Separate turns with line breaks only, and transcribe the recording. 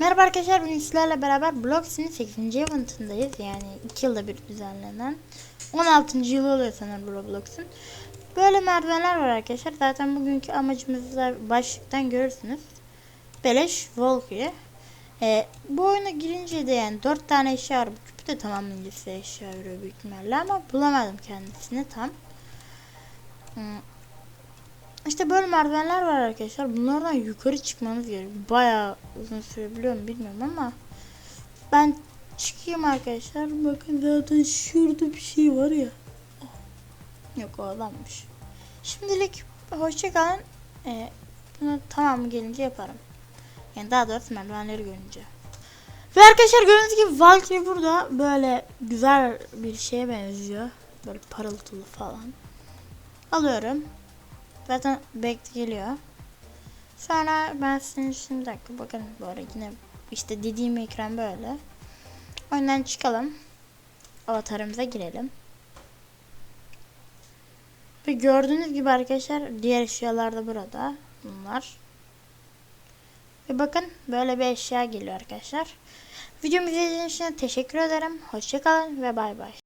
Merhaba arkadaşlar bugün sizlerle beraber Blox'in 8. eventındayız yani 2 yılda bir düzenlenen 16. yılı oluyor sanırım Roblox'un Böyle merdivenler var arkadaşlar zaten bugünkü amacımızı da başlıktan görürsünüz Beleş Volk'u ee, Bu oyuna girince de yani 4 tane eşya var bu küpü de tamamlayınca size eşya veriyor büyük ihtimalle ama bulamadım kendisini tam Hmm. İşte böyle merdivenler var arkadaşlar. Bunlardan yukarı çıkmanız gerekiyor. Bayağı uzun sürebiliyor mu bilmiyorum ama ben çıkayım arkadaşlar. Bakın zaten şurada bir şey var ya. Oh. Yok o adammış. Şimdilik hoşça kalın. Ee, bunu tamamı gelince yaparım. Yani daha doğrusu merdivenleri görünce. Ve arkadaşlar gördüğünüz gibi Valkyrie burada böyle güzel bir şeye benziyor. Böyle parıltılı falan. Alıyorum. Zaten bekle geliyor. Sonra ben sizin bir dakika bakın bu ara yine işte dediğim ekran böyle. Oyundan çıkalım. Avatarımıza girelim. Ve gördüğünüz gibi arkadaşlar diğer eşyalar da burada. Bunlar. Ve bakın böyle bir eşya geliyor arkadaşlar. Videomu izlediğiniz için teşekkür ederim. Hoşçakalın ve bay bay.